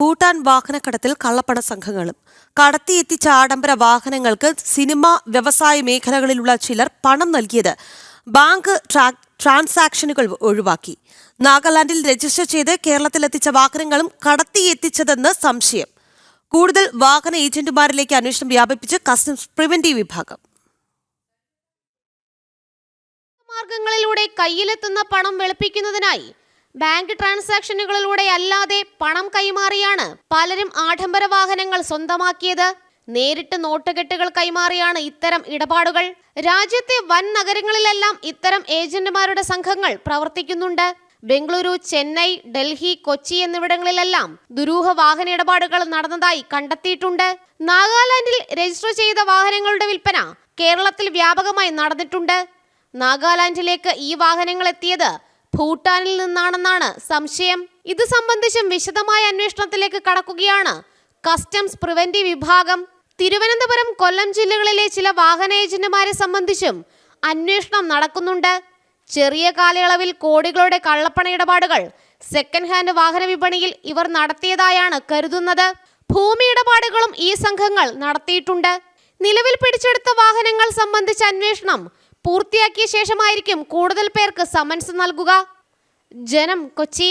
ഭൂട്ടാൻ വാഹനക്കടത്തിൽ കള്ളപ്പണ സംഘങ്ങളും. കടത്തിയെത്തിച്ച ആഡംബര വാഹനങ്ങൾക്ക് സിനിമ വ്യവസായ മേഖലകളിലുള്ള ചിലർ പണം നൽകിയത് ബാങ്ക് ട്രാ- ട്രാൻസാക്ഷനുകൾ ഒഴിവാക്കി. നാഗാലാൻഡിൽ രജിസ്റ്റർ ചെയ്ത് കേരളത്തിലെത്തിച്ച വാഹനങ്ങളും കടത്തിയെത്തിച്ചതെന്ന് സംശയം. കൂടുതൽ വാഹന ഏജന്റുമാരിലേക്ക് അന്വേഷണം വ്യാപിപ്പിച്ച് കസ്റ്റംസ് പ്രിവന്റീവ് വിഭാഗം. മാർഗങ്ങളിലൂടെ കയ്യിലെത്തുന്ന പണം വെളുപ്പിക്കുന്നതിനായി ബാങ്ക് ട്രാൻസാക്ഷനുകളിലൂടെ അല്ലാതെ പണം കൈമാറിയാണ് പലരും ആഡംബര വാഹനങ്ങൾ സ്വന്തമാക്കിയത്. നേരിട്ട് നോട്ടുകെട്ടുകൾ കൈമാറിയാണ് ഇത്തരം ഇടപാടുകൾ. രാജ്യത്തെ വൻ നഗരങ്ങളിലെല്ലാം ഇത്തരം ഏജന്റുമാരുടെ സംഘങ്ങൾ പ്രവർത്തിക്കുന്നുണ്ട്. ബംഗളൂരു ചെന്നൈ ഡൽഹി കൊച്ചി എന്നിവിടങ്ങളിലെല്ലാം ദുരൂഹ വാഹന ഇടപാടുകൾ നടന്നതായി കണ്ടെത്തിയിട്ടുണ്ട്. നാഗാലാൻഡിൽ രജിസ്റ്റർ ചെയ്ത വാഹനങ്ങളുടെ വിൽപ്പന കേരളത്തിൽ വ്യാപകമായി നടന്നിട്ടുണ്ട്. നാഗാലാൻഡിലേക്ക് ഈ വാഹനങ്ങൾ എത്തിയത് ഭൂട്ടാനിൽ നിന്നാണെന്നാണ് സംശയം. ഇത് സംബന്ധിച്ചും വിശദമായ അന്വേഷണത്തിലേക്ക് കടക്കുകയാണ്. കസ്റ്റംസ് പ്രിവന്റീവ് വിഭാഗം. തിരുവനന്തപുരം കൊല്ലം ജില്ലകളിലെ ചില വാഹന ഏജന്റുമാരെ സംബന്ധിച്ചും അന്വേഷണം നടക്കുന്നുണ്ട്. ചെറിയ കാലയളവിൽ കോടികളുടെ കള്ളപ്പണ ഇടപാടുകൾ സെക്കൻഡ് ഹാൻഡ് വാഹന വിപണിയിൽ ഇവർ നടത്തിയതായാണ് കരുതുന്നത്. ഭൂമി ഇടപാടുകളും ഈ സംഘങ്ങൾ നടത്തിയിട്ടുണ്ട്. നിലവിൽ പിടിച്ചെടുത്ത വാഹനങ്ങൾ സംബന്ധിച്ച അന്വേഷണം പൂർത്തിയാക്കിയ ശേഷമായിരിക്കും കൂടുതൽ പേർക്ക് സമൻസ് നൽകുക. ജനം കൊച്ചി.